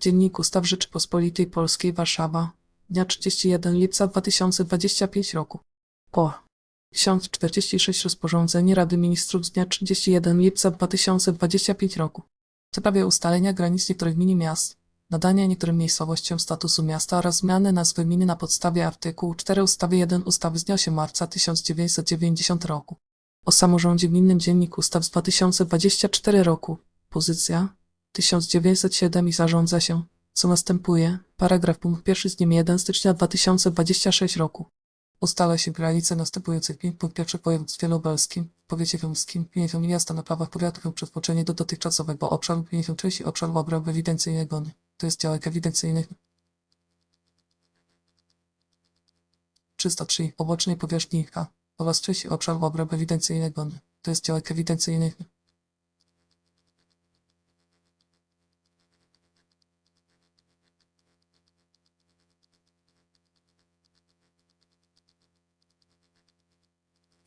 Dziennik Ustaw Rzeczypospolitej Polskiej Warszawa. Dnia 31 lipca 2025 roku. O. 1046 rozporządzenie Rady Ministrów z dnia 31 lipca 2025 roku. W sprawie ustalenia granic niektórych gmin miast, nadania niektórym miejscowościom statusu miasta oraz zmiany nazwy gminy na podstawie artykułu 4 ustawy 1 ustawy z dnia 8 marca 1990 roku. O samorządzie gminnym Dziennik Ustaw z 2024 roku. Pozycja 1907 i zarządza się, co następuje. Paragraf punkt pierwszy z dniem 1 stycznia 2026 roku. Ustala się granice następujących gmin punkt pierwszy w województwie lubelskim, w powiecie wielskim, 50 miasta na prawach powiatów przeznaczenie do dotychczasowego obszaru 56 i obszaru obrębu ewidencyjnego, to jest działek ewidencyjnych 303 obocznej powierzchni H oraz trzeci obszar obrębu ewidencyjnego, to jest działek ewidencyjnych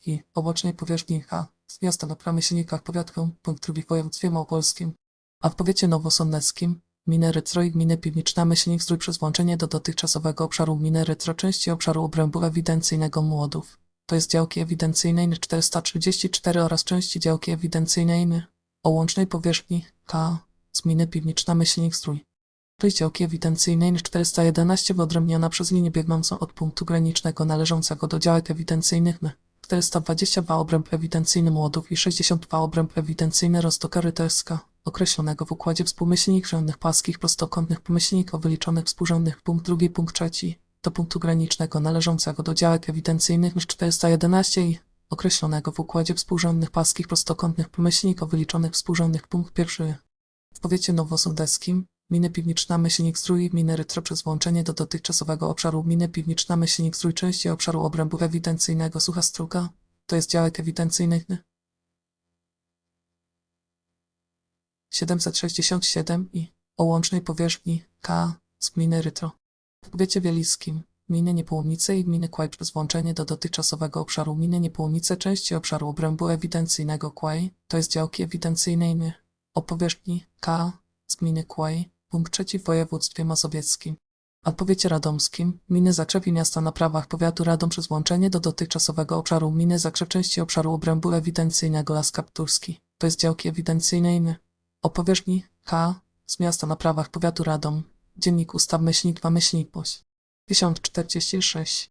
i obocznej powierzchni H z miasta na pramyślnikach drugi w województwie małopolskim, a w powiecie nowosądeckim gminy Rytro i gminy Piwniczna Myślnik Zdrój przez włączenie do dotychczasowego obszaru gminy Rytro części obszaru obrębu ewidencyjnego Młodów. To jest działki ewidencyjnej 434 oraz części działki ewidencyjnej o łącznej powierzchni K z gminy Piwniczna Myślnik Zdrój. To jest działki ewidencyjnej 411 wyodrębniona przez linię biegnącą od punktu granicznego należącego do działek ewidencyjnych M. 422 obręb ewidencyjny Młodów i 62 obręb ewidencyjny Roztoka Ryterska, określonego w układzie współmyślnik rzędnych paskich prostokątnych pomyślników wyliczonych współrzędnych punkt drugi, punkt trzeci, do punktu granicznego należącego do działek ewidencyjnych 411 i określonego w układzie współrzędnych paskich prostokątnych pomyślników wyliczonych współrzędnych punkt pierwszy. W powiecie nowosądeckim Miny Piwniczna Myślnik Zdrój Miny Rytro przez włączenie do dotychczasowego obszaru. Miny Piwniczna Myślnik Zdrój części obszaru obrębu ewidencyjnego. Sucha Struga, to jest działek ewidencyjny. 767 i o łącznej powierzchni K z gminy Rytro. W powiecie wieliskim gminy Niepołomice i gminy Kłaj przez włączenie do dotychczasowego obszaru. Gminy Niepołomice części obszaru obrębu ewidencyjnego. Kłaj, to jest działki ewidencyjnej o powierzchni K z gminy Kłaj, punkt trzeci w województwie mazowieckim. A radomskim. Gminy Zakrzew i miasta na prawach powiatu Radom przez włączenie do dotychczasowego obszaru gminy Zakrzew części obszaru obrębu ewidencyjnego Las Kapturski, to jest działki ewidencyjnej o powierzchni K z miasta na prawach powiatu Radom, dziennik ustaw myślnik 2 myślnik poś 1046.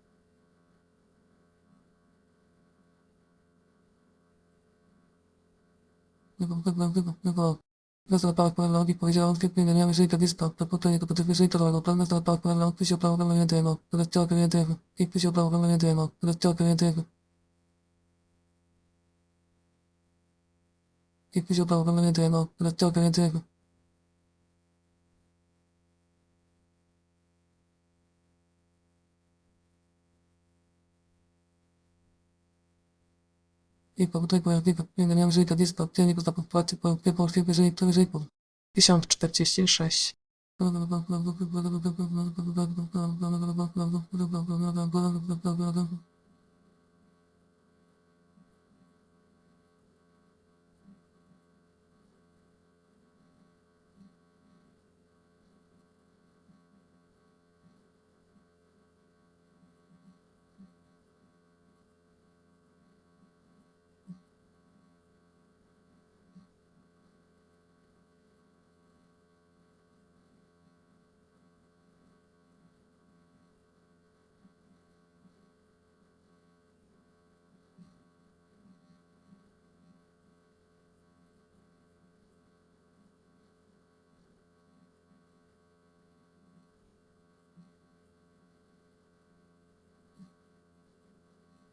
Zapałek paralogii powiedział odwietnie nie miały, jeżeli to potem jeżeli to robią, oprawowania demo, rozciąganie demo, i przy oprawowania demo, rozciąganie demo. I. I i powtój pojemników, wymieniam żyj do dispo, dzienników zapłaty, po jeżeli to wyżej po 1046. Thank you.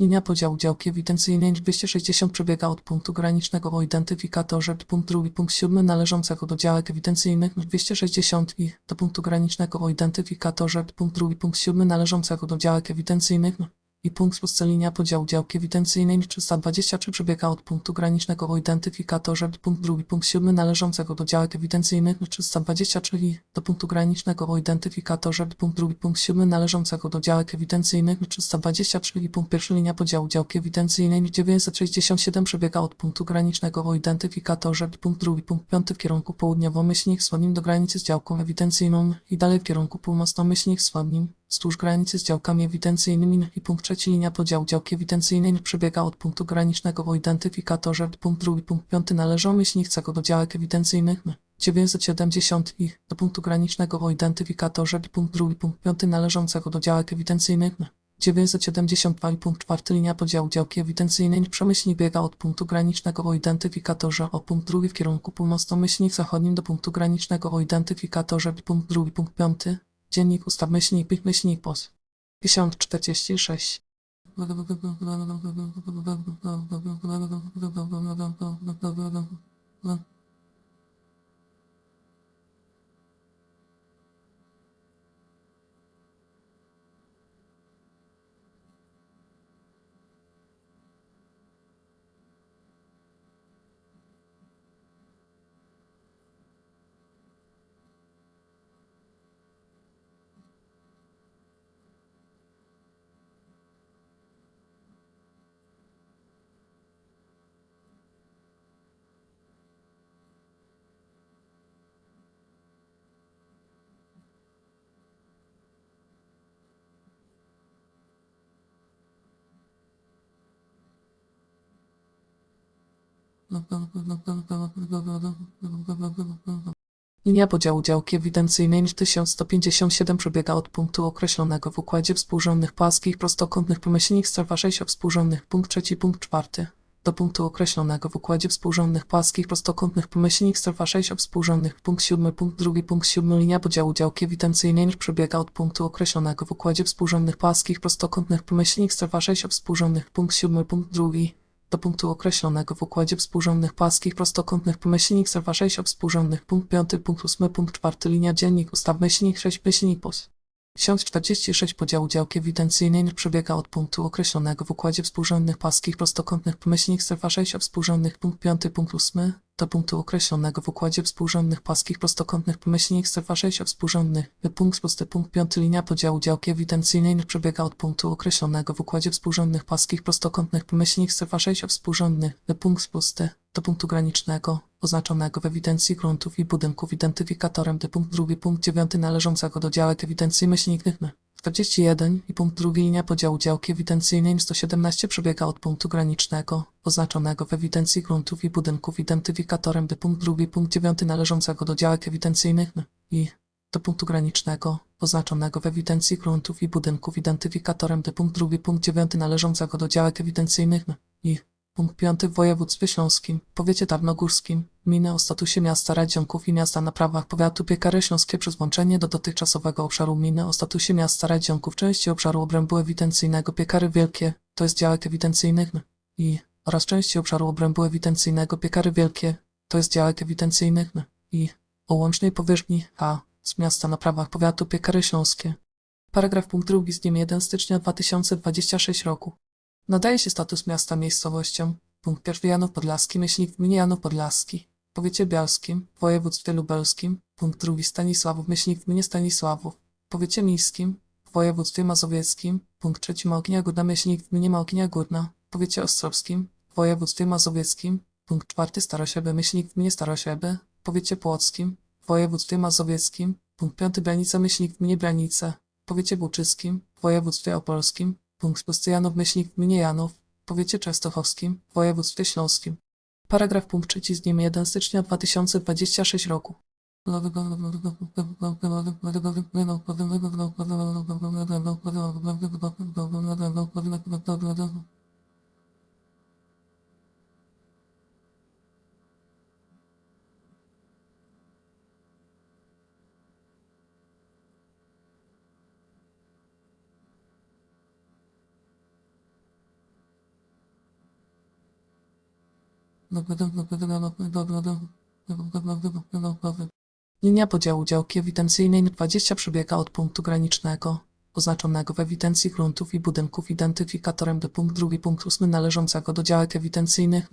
Linia podziału działki ewidencyjnej 260 przebiega od punktu granicznego o identyfikatorze punkt drugi, punkt siódmy należącego do działek ewidencyjnych 260 i do punktu granicznego o identyfikatorze punkt drugi, punkt siódmy należącego do działek ewidencyjnych i punkt spusty linia podziału działki ewidencyjnej 323 przebiega od punktu granicznego o identyfikatorze punkt drugi, punkt siódmy należącego do działek ewidencyjnych 320, czyli do punktu granicznego o identyfikatorze punkt drugi, punkt siódmy należącego do działek ewidencyjnych 320, czyli punkt pierwszy linia podziału działki ewidencyjnej 967 przebiega od punktu granicznego o identyfikatorze punkt drugi, punkt piąty w kierunku południowo-myślnik wschodnim do granicy z działką ewidencyjną i dalej w kierunku północno-myślnik wschodnim wzdłuż granicy z działkami ewidencyjnymi i punkt trzeci linia podziału działki ewidencyjnej przebiega od punktu granicznego o identyfikatorze. Punkt drugi, punkt piąty należą myślnicego do działek ewidencyjnych. 970 i do punktu granicznego o identyfikatorze. Punkt drugi, punkt piąty należącego do działek ewidencyjnych. 972 i punkt czwarty linia podziału działki ewidencyjnej przemyślnik biega od punktu granicznego o identyfikatorze. O punkt drugi w kierunku północno-myślnik zachodnim do punktu granicznego o identyfikatorze. Punkt drugi, punkt piąty Dziennik ustaw myślnik, pik myślnik pos. 1046. Linia podziału działki ewidencyjnej 1157 przebiega od punktu określonego w układzie współrzędnych płaskich prostokątnych pomyślnik strefa 6 o współrzędnych punkt trzeci punkt czwarty. Do punktu określonego w układzie współrzędnych płaskich prostokątnych pomyślnik strefa 6 o współrzędnych punkt siódmy punkt drugi punkt siódmy linia podziału działki ewidencyjnej przebiega od punktu określonego w układzie współrzędnych płaskich prostokątnych pomyślnik strefa 6 o współrzędnych punkt siódmy punkt drugi do punktu określonego w układzie współrzędnych płaskich prostokątnych pomyślnik serwa 6 o współrzędnych punkt 5 punkt 8 punkt 4 linia dziennik ustaw myślnik 6 myślnik pos. 1046 podziału działki ewidencyjnej przebiega od punktu określonego w układzie współrzędnych płaskich prostokątnych pomyślnik serwa 6 o współrzędnych punkt 5 punkt 8 do punktu określonego w układzie współrzędnych płaskich prostokątnych pomyślnik strefa 6 o współrzędnych punkt pusty punkt 5 linia podziału działki ewidencyjnej przebiega od punktu określonego w układzie współrzędnych płaskich prostokątnych pomyślnik strefa 6 o współrzędnych punkt pusty do punktu granicznego oznaczonego w ewidencji gruntów i budynków identyfikatorem. D punkt drugi punkt 9 należącego do działek ewidencji myślniknych 41 i punkt drugi linia podziału działki ewidencyjnej 117 przebiega od punktu granicznego oznaczonego w ewidencji gruntów i budynków identyfikatorem d punkt drugi punkt 9 należącego do działek ewidencyjnych i do punktu granicznego oznaczonego w ewidencji gruntów i budynków identyfikatorem d punkt drugi punkt 9 należącego do działek ewidencyjnych i Punkt piąty w województwie śląskim, powiecie tarnogórskim, gminy o statusie miasta Radzionków i miasta na prawach powiatu Piekary Śląskie przez włączenie do dotychczasowego obszaru gminy o statusie miasta Radzionków części obszaru obrębu ewidencyjnego Piekary Wielkie, to jest działek ewidencyjnych i oraz części obszaru obrębu ewidencyjnego Piekary Wielkie, to jest działek ewidencyjnych i o łącznej powierzchni H z miasta na prawach powiatu Piekary Śląskie. Paragraf punkt drugi z dniem 1 stycznia 2026 roku. Nadaje się status miasta miejscowością. Punkt pierwszy. Janów Podlaski, gminie Janów Podlaski. powiecie bialskim, w województwie lubelskim, punkt drugi. Stanisławów, gminie Stanisławów, powiecie miejskim, województwie mazowieckim, punkt trzeci. Małkinia Górna, gminie Małkinia Górna, powiecie ostrowskim, województwie mazowieckim, punkt czwarty. Starosieby, myślnik w gminie Starosieby, powiecie płockim, województwie mazowieckim, punkt piąty. Branica, myślnik w gminie Branice, powiecie buczyskim, województwie opolskim, punkt szósty Janów, myślnik w powiecie częstochowskim, w województwie śląskim. Paragraf punkt trzeci z dniem 1 stycznia 2026 roku. Linia podziału działki ewidencyjnej 20 przebiega od punktu granicznego oznaczonego w ewidencji gruntów i budynków identyfikatorem do punkt drugi punkt ósmy należącego do działek ewidencyjnych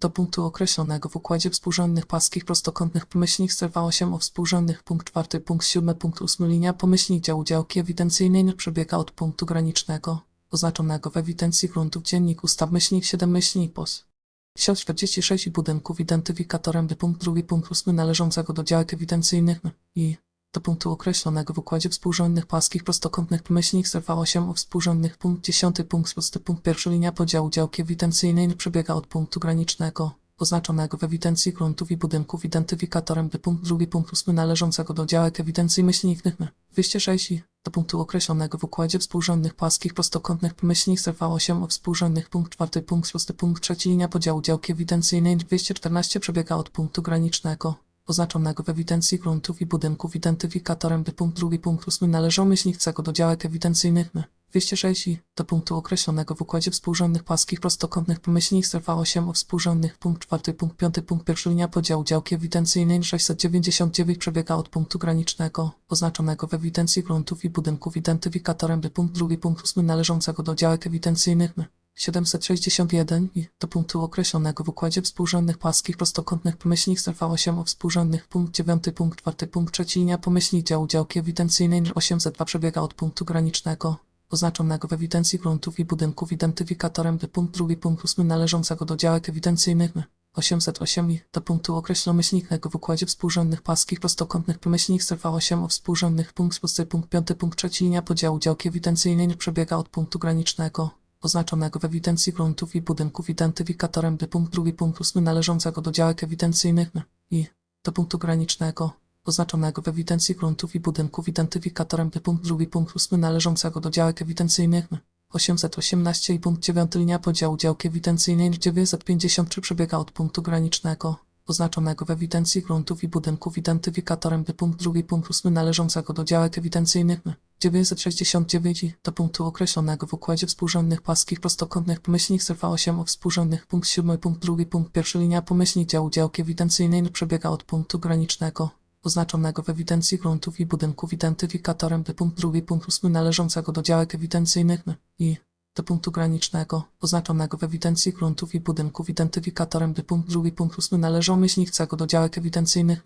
do punktu określonego w układzie współrzędnych płaskich prostokątnych pomyślnik zerwało się o współrzędnych punkt czwarty punkt siódmy punkt ósmy linia pomyślnik działu działki ewidencyjnej przebiega od punktu granicznego oznaczonego w ewidencji gruntów dziennik ustaw myślnik 7 myślnik pos. Ksiąg 46 i budynków identyfikatorem do punkt drugi ósmy należącego do działek ewidencyjnych i do punktu określonego w układzie współrzędnych płaskich prostokątnych pomyślnik zerwało się o współrzędnych punkt 10 punkt 6 punkt pierwszy linia podziału działki ewidencyjnej przebiega od punktu granicznego oznaczonego w ewidencji gruntów i budynków identyfikatorem do punkt drugi ósmy należącego do działek ewidencji myślników 206 i do punktu określonego w układzie współrzędnych płaskich prostokątnych pomyślnie zerwało się o współrzędnych punkt czwarty punkt szósty punkt trzeci Linia podziału działki ewidencyjnej 214 przebiega od punktu granicznego oznaczonego w ewidencji gruntów i budynków identyfikatorem by punkt drugi punkt ósmy należał myślniczego do działek ewidencyjnych my. 260 do punktu określonego w układzie współrzędnych płaskich prostokątnych pomyślnik strefa 8 o współrzędnych punkt 4 punkt 5 punkt 1 linia podziału działki ewidencyjnej 699 przebiega od punktu granicznego oznaczonego w ewidencji gruntów i budynków identyfikatorem by punkt 2 punkt 8 należącego do działek ewidencyjnych 761 i do punktu określonego w układzie współrzędnych płaskich prostokątnych pomyślnik strefa 8 o współrzędnych punkt 9 punkt 4 punkt 3 linia pomyślnik działu działki ewidencyjnej 802 przebiega od punktu granicznego oznaczonego w ewidencji gruntów i budynków identyfikatorem do punkt drugi punkt 8 należącego do działek ewidencyjnych 808 i do punktu określonomyślniknego w układzie współrzędnych płaskich prostokątnych pomyślnik zerwało się o współrzędnych punkt 6 punkt 5 punkt 3 linia podziału działki ewidencyjnej przebiega od punktu granicznego oznaczonego w ewidencji gruntów i budynków identyfikatorem do punkt drugi punkt ósmy należącego do działek ewidencyjnych i do punktu granicznego oznaczonego w ewidencji gruntów i budynków identyfikatorem drugi punkt ósmy należącego do działek ewidencyjnych 818 i punkt 9 linia podziału działki ewidencyjnej 953 przebiega od punktu granicznego oznaczonego w ewidencji gruntów i budynków identyfikatorem do punkt punkt należącego do działek ewidencyjnych 969 i do punktu określonego w układzie współrzędnych płaskich prostokątnych pomyślnik zerwało się o współrzędnych punkt 7 punkt drugi punkt pierwszy linia pomyślnik działu działki ewidencyjnej przebiega od punktu granicznego oznaczonego w ewidencji gruntów i budynków identyfikatorem do punkt drugi punkt ósmy należącego do działek ewidencyjnych i do punktu granicznego oznaczonego w ewidencji gruntów i budynków identyfikatorem do punkt drugi punkt ósmy należą myślniczego do działek ewidencyjnych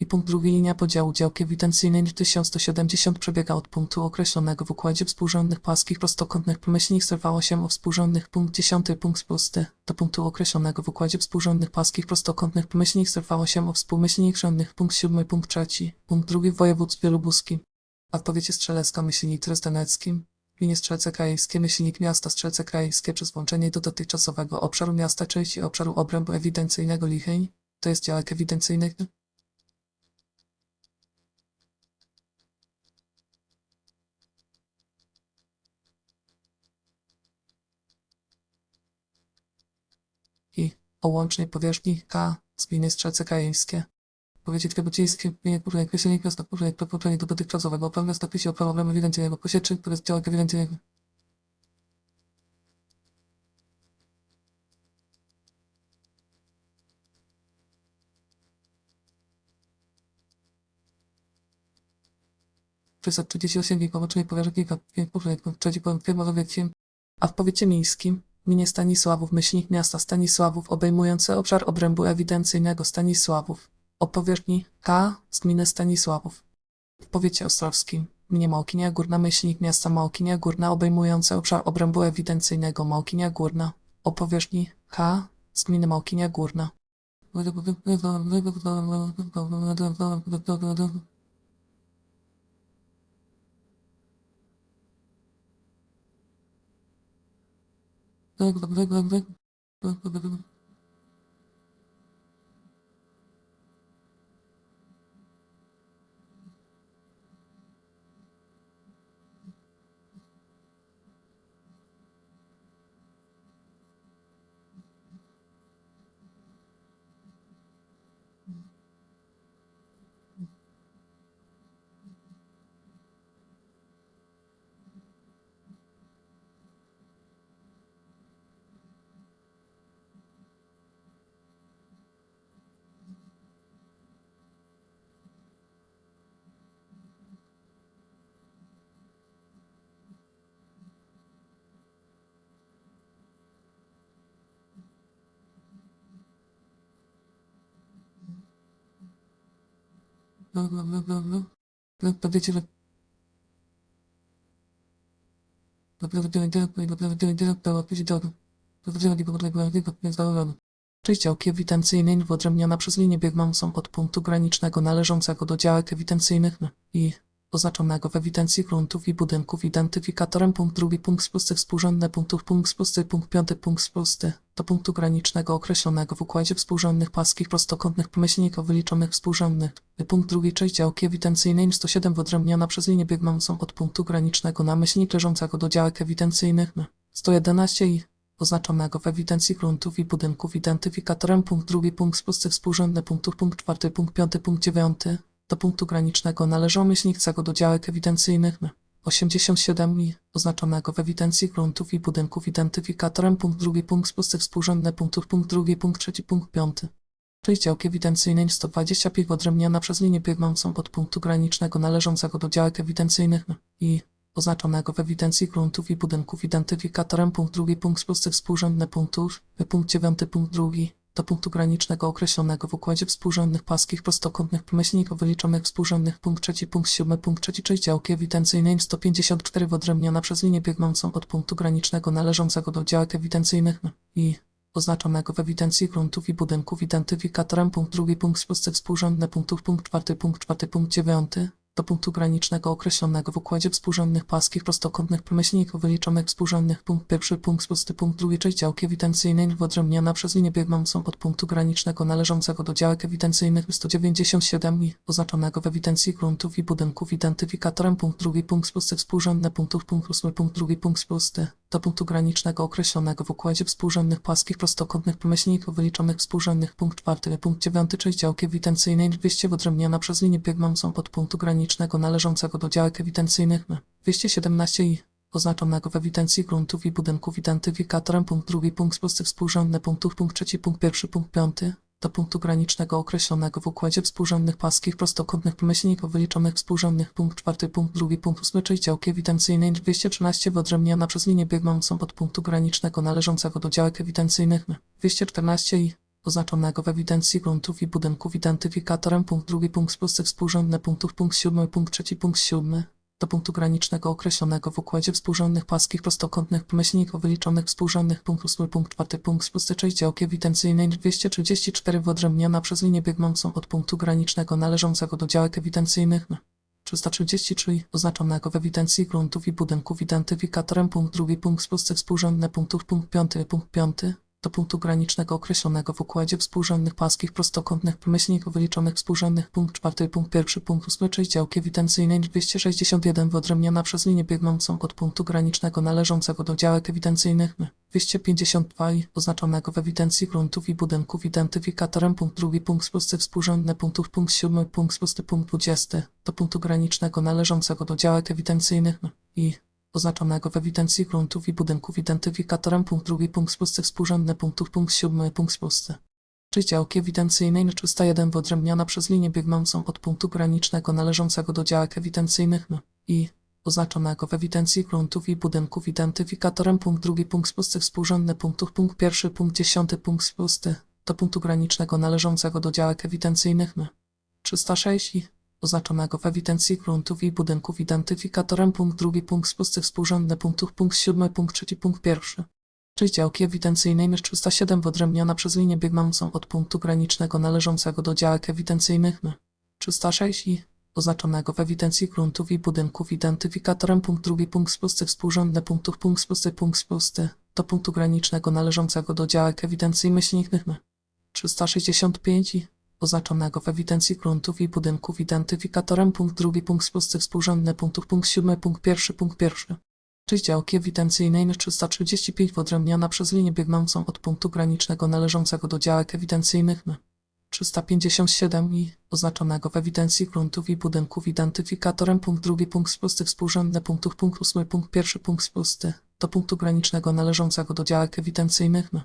i punkt drugi linia podziału działki ewidencyjnej 1170 przebiega od punktu określonego w układzie współrzędnych płaskich prostokątnych pomyślnik zerwało się o współrzędnych punkt 10 punkt pusty do punktu określonego w układzie współrzędnych płaskich prostokątnych pomyślnik zerwało się o współmyślnik rzędnych punkt 7 punkt trzeci. Punkt drugi w województwie lubuskim. A w powiecie strzelecka myślnik trezdeneckim gminie Strzelce Krajewskie myślnik miasta Strzelce Krajewskie przez włączenie do dotychczasowego obszaru miasta części obszaru obrębu ewidencyjnego Licheń, to jest działek ewidencyjnych i o łącznej powierzchni K z gminy Strzelce Krajewskie. Powiedzieć Kwiatocińskie, gminie Górze, określenie miasta Górze, jak połączenie do dotychczasowego obszaru miasta pisie obszaru obrębu ewidencyjnego posiedczy, który jest działek ewidencyjnego. Przysad 38 połączenie powierzchni K, trzeci firmowy wiekiem, a w powiecie miejskim, Gminie Stanisławów, myślnik miasta Stanisławów, obejmujący obszar obrębu ewidencyjnego Stanisławów. O powierzchni K z gminy Stanisławów. W powiecie ostrowskim. Gminie Małkinia Górna, myślnik miasta Małkinia Górna, obejmujący obszar obrębu ewidencyjnego Małkinia Górna. O powierzchni K z gminy Małkinia Górna. vâng vâng vâng vâng vâng. Vâng vâng vâng, vâng. Że Część działki ewidencyjnej wyodrębniona przez linię biegącą od punktu granicznego należącego do działek ewidencyjnych. I oznaczonego w ewidencji gruntów i budynków identyfikatorem punkt drugi punkt spusty współrzędne punktów punkt spusty punkt piąty punkt spusty do punktu granicznego określonego w układzie współrzędnych płaskich prostokątnych pomyślników wyliczonych współrzędnych. Punkt drugi część działki ewidencyjnej 107 wyodrębniona przez linię biegącą od punktu granicznego na myślnik leżącego do działek ewidencyjnych. 111 i oznaczonego w ewidencji gruntów i budynków identyfikatorem punkt drugi punkt spusty współrzędne punktów punkt czwarty punkt piąty punkt dziewiąty do punktu granicznego należą myślnicego do działek ewidencyjnych 87 i oznaczonego w ewidencji gruntów i budynków identyfikatorem punkt drugi punkt spusty współrzędne punktów punkt drugi punkt trzeci punkt piąty. Część działki ewidencyjnej 125 wyodrębniona przez linię biegącą od punktu granicznego należącego do działek ewidencyjnych i oznaczonego w ewidencji gruntów i budynków identyfikatorem punkt drugi punkt spusty współrzędne punktów punkt dziewiąty punkt drugi do punktu granicznego określonego w układzie współrzędnych płaskich prostokątnych pomyślników wyliczonych współrzędnych punkt trzeci punkt siódmy punkt trzeci część działki ewidencyjnej 154 wyodrębniona przez linię biegącą od punktu granicznego należącego do działek ewidencyjnych i oznaczonego w ewidencji gruntów i budynków identyfikatorem punkt drugi punkt spusty współrzędne punktów punkt czwarty punkt czwarty punkt dziewiąty do punktu granicznego określonego w układzie współrzędnych płaskich prostokątnych pomyślników wyliczonych współrzędnych punkt pierwszy punkt spusty punkt drugi część działki ewidencyjnej wyodrębniona przez linię biegącą od punktu granicznego należącego do działek ewidencyjnych 197 i oznaczonego w ewidencji gruntów i budynków identyfikatorem punkt drugi punkt spusty współrzędne punktów punkt ósmy punkt drugi punkt spusty do punktu granicznego określonego w układzie współrzędnych płaskich prostokątnych pomyślników wyliczonych współrzędnych punkt czwarty punkt dziewiąty część działki ewidencyjnej 200 wyodrębniona przez linię biegącą od punktu granicznego należącego do działek ewidencyjnych 217 i oznaczonego w ewidencji gruntów i budynków identyfikatorem punkt drugi punkt spusty współrzędne punktów punkt trzeci punkt pierwszy punkt piąty do punktu granicznego określonego w układzie współrzędnych płaskich prostokątnych pomyślników wyliczonych współrzędnych punkt czwarty punkt drugi punkt ósmy część działki ewidencyjnej 213 wyodrębniona przez linię biegącą od punktu granicznego należącego do działek ewidencyjnych 214 i oznaczonego w ewidencji gruntów i budynków identyfikatorem punkt drugi punkt spusty współrzędne punktów punkt siódmy punkt trzeci punkt siódmy do punktu granicznego określonego w układzie współrzędnych płaskich prostokątnych pomyślników wyliczonych współrzędnych punkt ósmy punkt czwarty punkt spusty część działki ewidencyjnej 234 wyodrębniona przez linię biegącą od punktu granicznego należącego do działek ewidencyjnych. 333 oznaczonego w ewidencji gruntów i budynków identyfikatorem punkt drugi punkt spusty współrzędne punktów punkt piąty punkt piąty do punktu granicznego określonego w układzie współrzędnych płaskich prostokątnych pomyślników wyliczonych współrzędnych punkt czwarty punkt pierwszy punkt ósmy część działki ewidencyjnej 261 wyodrębniona przez linię biegącą od punktu granicznego należącego do działek ewidencyjnych 252 i oznaczonego w ewidencji gruntów i budynków identyfikatorem punkt drugi punkt spusty współrzędne punktów punkt siódmy punkt spusty punkt dwudziesty do punktu granicznego należącego do działek ewidencyjnych i oznaczonego w ewidencji gruntów i budynków identyfikatorem punkt drugi punkt spusty współrzędne punktów punkt siódmy punkt spusty. Czy działki ewidencyjnej 301 wyodrębniona przez linię biegącą od punktu granicznego należącego do działek ewidencyjnych i oznaczonego w ewidencji gruntów i budynków identyfikatorem punkt drugi punkt spusty współrzędny punktów punkt pierwszy punkt dziesiąty punkt spusty do punktu granicznego należącego do działek ewidencyjnych M 306 i oznaczonego w ewidencji gruntów i budynków identyfikatorem punkt drugi punkt spusty współrzędny punktów punkt siódmy punkt trzeci punkt pierwszy. Czyli działki ewidencyjnej MIR 307 wyodrębniona przez linię biegnącą od punktu granicznego należącego do działek ewidencyjnych MY 306 i oznaczonego w ewidencji gruntów i budynków identyfikatorem punkt drugi punkt spusty współrzędne punktów punkt spusty punkt spusty do punktu granicznego należącego do działek ewidencji myślnik MY 365 i oznaczonego w ewidencji gruntów i budynków identyfikatorem punkt drugi punkt spusty współrzędne punktów punkt siódmy punkt pierwszy punkt pierwszy. Czyli działki ewidencyjnej MIR 335 wyodrębniona przez linię biegnącą od punktu granicznego należącego do działek ewidencyjnych MY 357 i oznaczonego w ewidencji gruntów i budynków identyfikatorem punkt drugi punkt spusty współrzędne punktów punkt ósmy punkt pierwszy punkt spusty do punktu granicznego należącego do działek ewidencyjnych MY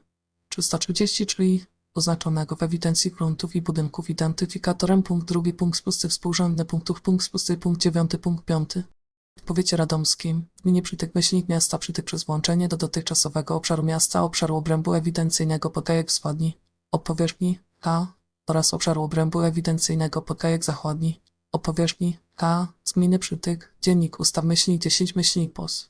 330 czyli oznaczonego w ewidencji gruntów i budynków identyfikatorem punkt drugi punkt spusty współrzędne punktów punkt spusty punkt dziewiąty punkt piąty w powiecie radomskim, gminie Przytyk Myślnik Miasta Przytyk przez włączenie do dotychczasowego obszaru miasta obszaru obrębu ewidencyjnego Podgajek Wschodni o powierzchni K oraz obszaru obrębu ewidencyjnego Podgajek Zachodni o powierzchni K z gminy Przytyk, dziennik ustaw myślnik 10 myślnik POS.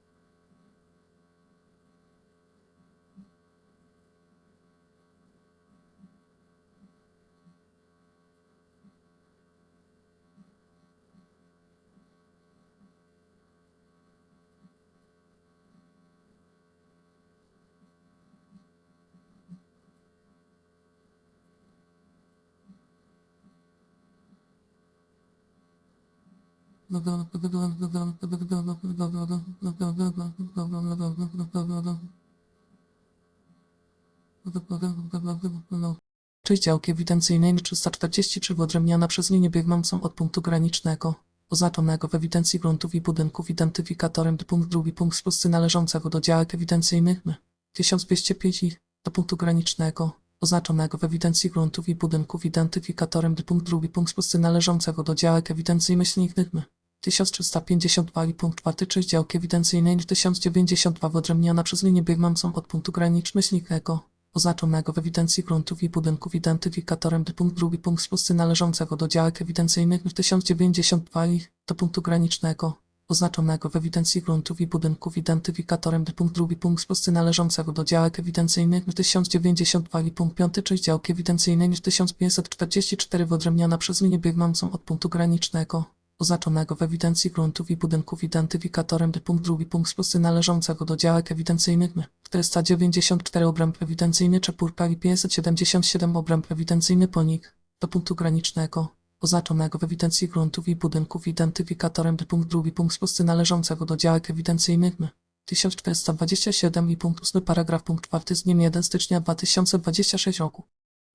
Czyli działki ewidencyjnej 343 wyodrębniona przez linię biegnącą od punktu granicznego, oznaczonego w ewidencji gruntów i budynków identyfikatorem do punkt drugi punkt spusty należącego do działek ewidencyjnych M 1205 i do punktu granicznego, oznaczonego w ewidencji gruntów i budynków identyfikatorem do punkt drugi punkt spusty należącego do działek ewidencji myślnik M 1352 i punkt 4 część działki ewidencyjnej 1092 wyodrębniona przez linię biegnącą od punktu granicznego myślniknego, oznaczonego w ewidencji gruntów i budynków identyfikatorem do punkt drugi punkt spusty należącego do działek ewidencyjnych 1092 i do punktu granicznego, oznaczonego w ewidencji gruntów i budynków identyfikatorem do punkt drugi punkt spusty należącego do działek ewidencyjnych 1092 i punkt 5 część działki ewidencyjnej 1544 wyodrębniona przez linię biegnącą od punktu granicznego, oznaczonego w ewidencji gruntów i budynków identyfikatorem punkt drugi punkt spusty należącego do działek ewidencyjnych M 494 obręb ewidencyjny Czepurka i 577 obręb ewidencyjny Ponik do punktu granicznego, oznaczonego w ewidencji gruntów i budynków identyfikatorem punkt drugi punkt spusty należącego do działek ewidencyjnych M 1427 i punkt 8 paragraf punkt 4 z dniem 1 stycznia 2026 roku.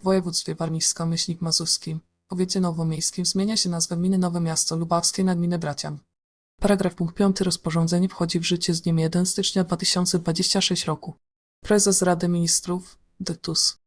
W województwie warmińsko-myślnik mazurskim, w powiecie nowomiejskim zmienia się nazwa gminy Nowe Miasto Lubawskie na gminę Bracian. Paragraf punkt 5 rozporządzenie wchodzi w życie z dniem 1 stycznia 2026 roku. Prezes Rady Ministrów, Dytus,